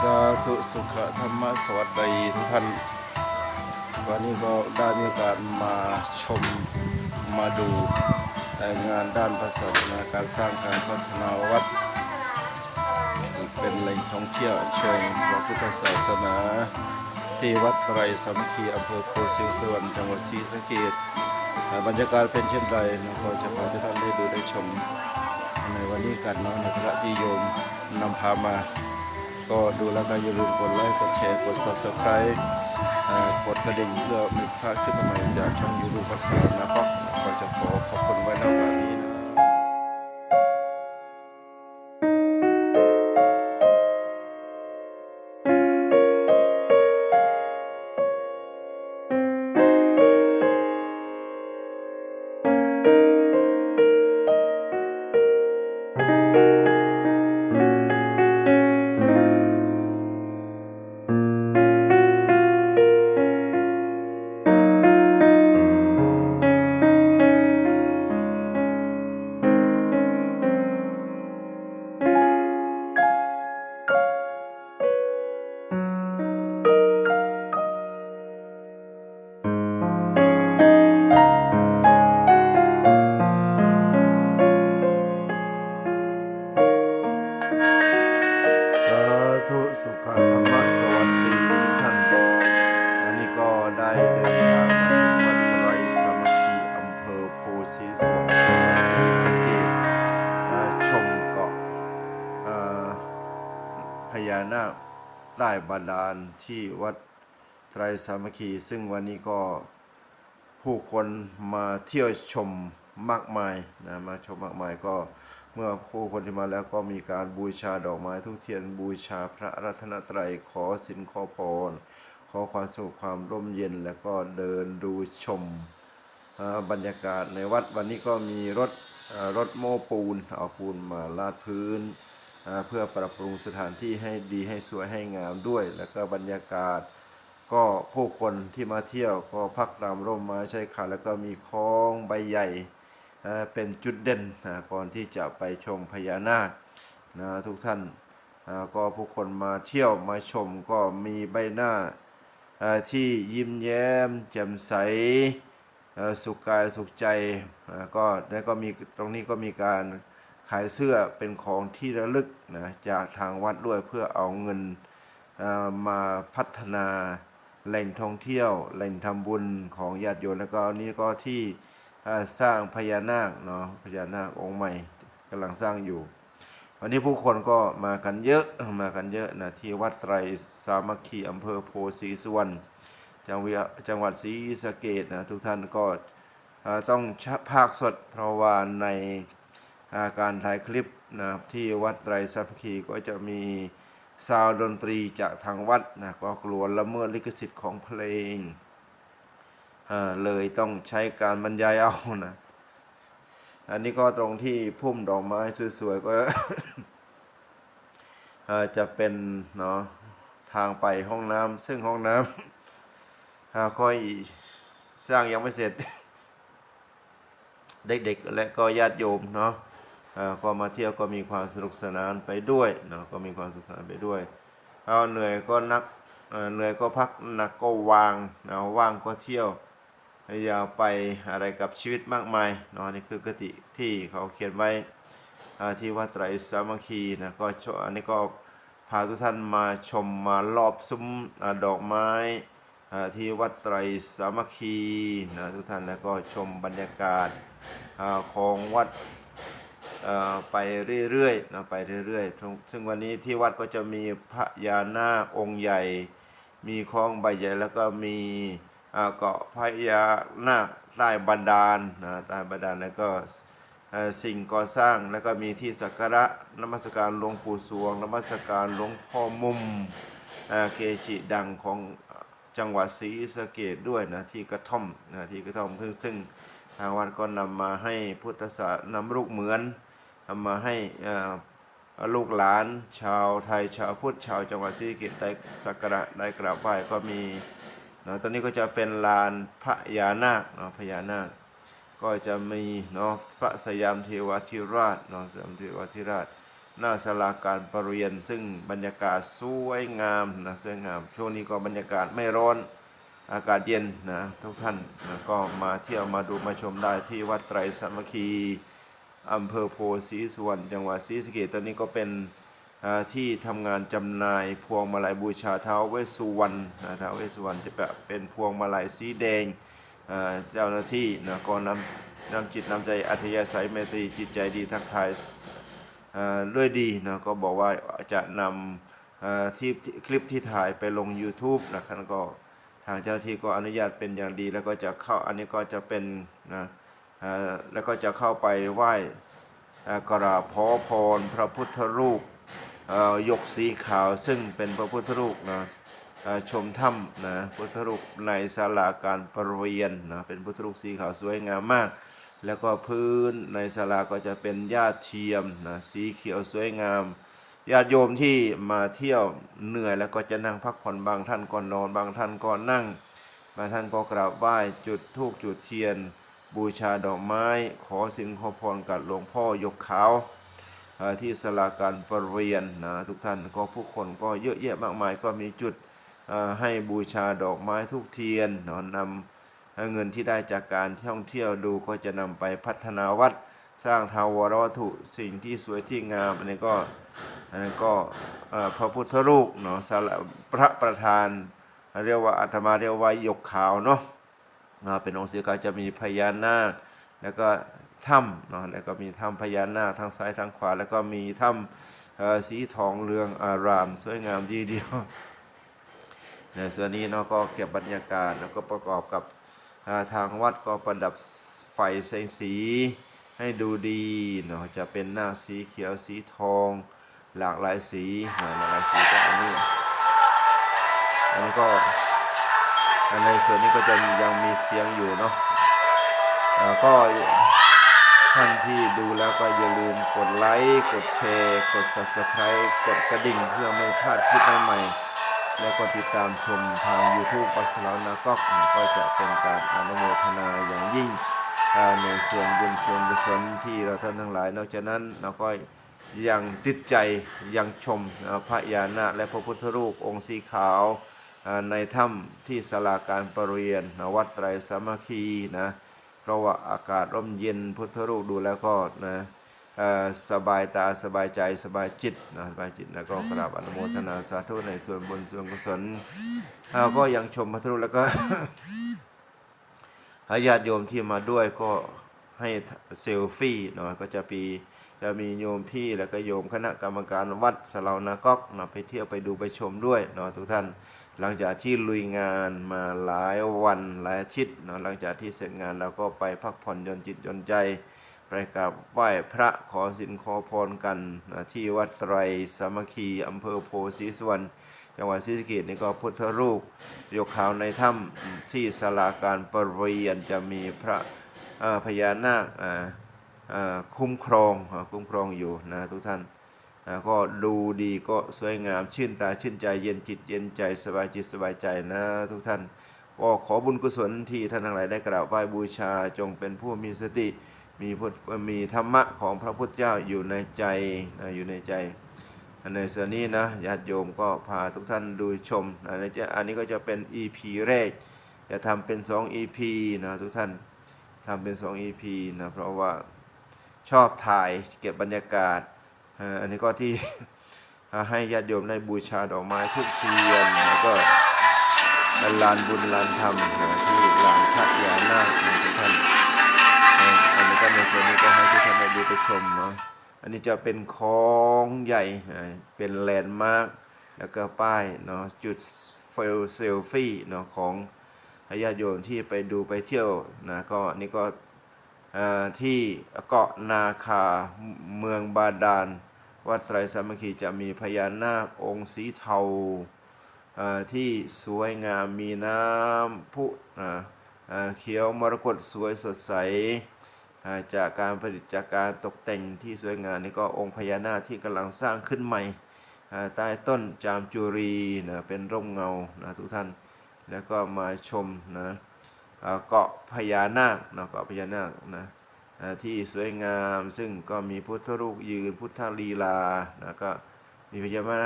สาธุสุขธรรมสวัสดีทุกท่านวันนี้ก็ได้มีโอกาสมาชมมาดูงานด้านพระศาสนาการสร้างการพัฒนาวัด เป็นแหล่งท่องเที่ยวเชิงพระพุทธศาสนา ที่วัดไตรสามัคคีอำเภอโพธิ์ศรีสุวรรณจังหวัดศรีสะเกษบรรยากาศเป็นเช่นไรนะก็จะพาทุกท่านได้ดูได้ชมในวันนี้กันเนาะในพระที่โยมนำพามา ก็ดูแล้วก็อย่าลืมกดไลค์กดแชร์กด subscribe กดกระดิ่งเพื่อมีพระขึ้นมาใหม่จากช่องยูทูบภาษานะครับ ต้บาดาลที่วัดไตรสามัคคี ซึ่งวันนี้ก็ผู้คนมาเที่ยวชมมากมายนะมาชมมากมายก็เมื่อผู้คนที่มาแล้วก็มีการบูชาดอกไม้ทุกเทียนบูชาพระรัตนตรัยขอสินขอพร ขอความสุขความร่มเย็นแล้วก็เดินดูชมบรรยากาศในวัดวันนี้ก็มีรถรถโม้ปูนเอาปูนมาลาดพื้น เพื่อปรับปรุงสถานที่ให้ดีให้สวยให้งามด้วย แล้วก็บรรยากาศ ก็ผู้คนที่มาเที่ยวก็พักตามร่มไม้ใช้ขาแล้วก็มีคลองใบใหญ่เป็นจุดเด่นก่อนที่จะไปชมพญานาคนะทุกท่านก็ผู้คนมาเที่ยวมาชมก็มีใบหน้าที่ยิ้มแย้ม แจ่มใสสุขกายสุขใจก็แล้วก็มีตรงนี้ก็มีการ ขายเสื้อเป็นของที่ระลึกนะจากทางวัดด้วยเพื่อเอาเงินมาพัฒนาแหล่งท่องเที่ยว แหล่งทำบุญของญาติโยมแล้วก็นี้ก็ที่สร้างพญานาคเนาะพญานาคองค์ใหม่กำลังสร้างอยู่ วันนี้ผู้คนก็มากันเยอะมากันเยอะนะที่วัดไตรสามัคคีอำเภอโพธิ์ศรีสุวรรณจังหวัดจังหวัดศรีสะเกษนะทุกท่านก็ต้องภาคสดเพราะว่าใน การถ่ายคลิปนะครับที่วัดไตรสามัคคีก็จะมีซาวดนตรีจากทางวัดนะก็กลัวละเมิดลิขสิทธิ์ของเพลงเลยต้องใช้การบรรยายเอานะอันนี้ก็ตรงที่พุ่มดอกไม้สวยๆก็จะเป็นเนาะทางไปห้องน้ำซึ่งห้องน้ำค่อยสร้างยังไม่เสร็จ เด็กๆและก็ญาติโยมเนาะ ก็มาเที่ยวก็มีความสนุกสนานไปด้วยเนาะก็มีความสนุกสนานไปด้วยเอาเหนื่อยก็นักเเหนื่อยก็พักหนักก็วางนะว่างก็เที่ยวอย่าไปอะไรกับชีวิตมากมายเนาะนี่คือกติที่เขาเขียนไว้ที่วัดไตรสามัคคีนะก็ชอันนี้ก็พาทุกท่านมาชมมารอบซุ้มอดอกไม้ที่วัดไตรสามัคคีนะทุกท่านแล้วก็ชมบรรยากาศอของวัด ไปเรื่อยๆนะไปเรื่อยๆ ซึ่งวันนี้ที่วัดก็จะมีพระยานาคองค์ใหญ่ มีคลองใบใหญ่แล้วก็มีเกาะพญานาคใต้บันดาลนะใต้บันดาลแล้วก็สิ่งก่อสร้างแล้วก็มีที่สักการะนมัสการหลวงปู่สวงนมัสการหลวงพ่อมุมเกจิดังของจังหวัดศรีสะเกดด้วยนะที่กระท่อมนะที่กระท่อมซึ่งซึ่งทางวัดก็นำมาให้พุทธศาสนำลูกเหมือน นำมาให้ลูกหลานชาวไทยชาวพุทธชาวจังหวัดศรีสะเกษได้สักการะได้กราบไหว้ก็มีเนาะตอนนี้ก็จะเป็นลานพระยานาคเนาะพญานาคก็จะมีเนาะพระสยามเทวาธิราชเนาะสยามเทวาธิราชหน้าศาลาการประเรียน ซึ่งบรรยากาศสวยงามนะสวยงาม ช่วงนี้ก็บรรยากาศไม่ร้อนอากาศเย็นนะทุกท่านนะก็มาเที่ยวมาดูมาชมได้ที่วัดไตรสามัคคี อำเภอโพธิ์ศรีสุวรรณจังหวัดศรีสะเกษตอนนี้ก็เป็นที่ทำงานจำหน่ายพวงมาลัยบูชาท้าวเวสสุวรรณนะท้าวเวสสุวรรณจะแบบเป็นพวงมาลัยสีแดงเจ้าหน้าที่นะก็นำนำจิตนำใจอัธยาศัยเมตรีจิตใจดีทักทายด้วยดีนะก็บอกว่าจะนำที่คลิปที่ถ่ายไปลง YouTube นะครับก็ทางเจ้าหน้าที่ก็อนุญาตเป็นอย่างดีแล้วก็จะเข้าอันนี้ก็จะเป็นนะ แล้วก็จะเข้าไปไหว้กราบขอพรพระพุทธรูปยกสีขาวซึ่งเป็นพระพุทธรูปนะชมถ้ำนะพุทธรูปในศาลาการประเรียนนะเป็นพุทธรูปสีขาวสวยงามมาก แล้วก็พื้นในศาลาก็จะเป็นหญ้าเทียมนะสีเขียวสวยงามญาติโยมที่มาเที่ยวเหนื่อยแล้วก็จะนั่งพักผ่อนบางท่านก็นอน บางท่านก็นั่ง บางท่านก็กราบไหว้จุดธูปจุดเทียน บูชาดอกไม้ ขอสิ่งขอพรกับหลวงพ่อยกขาวที่ศาลาการประเรียนนะทุกท่านก็ผู้คนก็เยอะแยะมากมายก็มีจุดให้บูชาดอกไม้ทุกเทียนเนาะนำเงินที่ได้จากการท่องเที่ยวดูก็จะนำไปพัฒนาวัดสร้างทาวรวัตถุสิ่งที่สวยที่งามอันนี้ก็อันนี้ก็พระพุทธรูปเนาะสาระพระประธานเรียกว่าอาตมาเรียกว่าหยกขาวเนาะ อ่าเป็นองค์สีขาวจะมีพญานาคแล้วก็ถ้ำเนาะแล้วก็มีถ้ำพญานาคทางซ้ายทางขวา แล้วก็มีถ้ำสีทองเรืองอาราม สวยงามดีเดียวในส่วนนี้เนาะก็เก็บบรรยากาศแล้วก็ประกอบกับทางวัดก็ประดับไฟแสงสีให้ดูดีเนาะจะเป็นหน้าสีเขียวสีทอง หลากหลายสีหลากหลายสีก็อันนี้อันนี้ก็ ในส่วนนี้ก็จะยังมีเสียงอยู่เนาะก็ท่านที่ดูแล้วก็อย่าลืมกดไลค์ กดแชร์ กด subscribe กดกระดิ่งเพื่อไม่พลาดคลิปใหม่ๆ แล้วก็ติดตามชมทาง YouTube ปัสลาวนาก็ก็จะเป็นการอนุโมทนาอย่างยิ่งในส่วนบุญส่วนกุศลที่เราท่านทั้งหลาย นอกจากนั้นเราก็ยังติดใจยังชมพระยานาและพระพุทธรูปองค์สีขาว ในถ้ำที่ศาลาการประเรียนนะวัดไตรสามัคคีนะเพราะว่าอากาศร่มเย็นพุทธรูปดูแล้วก็นะสบายตาสบายใจสบายจิตนะสบายจิตแล้วก็กราบอนุโมทนาสาธุในส่วนบุญส่วนกุศลเราก็ยังชมพระพุทธรูปแล้วก็ห้ญาติโยมที่มาด้วยก็ให้เซลฟี่เนาะก็จะมีจะมีโยมพี่แล้วก็โยมคณะกรรมการวัดสลาวนาก๊อกนะไปเที่ยวไปดูไปชมด้วยเนาะทุกท่าน หลังจากที่ลุยงานมาหลายวันหลายอาทิตย์เนาะหลังจากที่เสร็จงานเราก็ไปพักผ่อนหยนจิตหยนใจไปกราบไหว้พระขอสินขอพรกันนะที่วัดไตรสามัคคีอำเภอโพธิ์ศรีสุวรรณจังหวัดศรีสะเกษนี่ก็พุทธรูปยกขาวในถ้ำที่ศาลาการประเรียนจะมีพระพญานาคคุ้มครองคุ้มครองอยู่นะทุกท่าน ก็ดูดีก็สวยงามชื่นตาชื่นใจเย็นจิตเย็นใจสบายจิตสบายใจนะทุกท่าน ก็ขอบุญกุศลที่ท่านทั้งหลายได้กราบไหว้บูชาจงเป็นผู้มีสติ มีพุทธมีธรรมะของพระพุทธเจ้าอยู่ในใจนะอยู่ในใจอันในส่วนนี้นะญาติโยมก็พาทุกท่านดูชมอันนี้จะอันนี้ก็จะเป็น EP แรก จะทำเป็น 2 EP นะทุกท่านทำเป็น 2 EP นะเพราะว่าชอบถ่ายเก็บบรรยากาศ อันนี้ก็ที่ให้ญาติโยมได้บูชาดอกไม้ทุกเทียนแล้วก็ลานบุญลานธรรมที่ลานพระยานาคนะทุกท่านอันนี้ก็ในส่วนนี้ก็ให้ทุกท่านได้ดูไปชมเนาะอันนี้จะเป็นคลองใหญ่เป็นแลนด์มาร์คแล้วก็ป้ายเนาะจุดเฟลเซลฟี่เนาะของญาติโยมที่ไปดูไปเที่ยวนะก็อันนี่ก็ที่เกาะนาคาเมืองบาดาล วัดไตรสามัคคีจะมีพญานาคองค์สีเทาที่สวยงามมีน้ำพุเขียวมรกตสวยสดใสจากการผลิตจากการตกแต่งที่สวยงามนี่ก็องค์พญานาคที่กำลังสร้างขึ้นใหม่ใต้ต้นจามจุรีนะเป็นร่มเงานะทุกท่านแล้วก็มาชมนะเกาะพญานาคนะเกาะพญานาคนะ ที่สวยงาม ซึ่งก็มีพุทธรูปยืนพุทธลีลาแล้วก็มีพญานา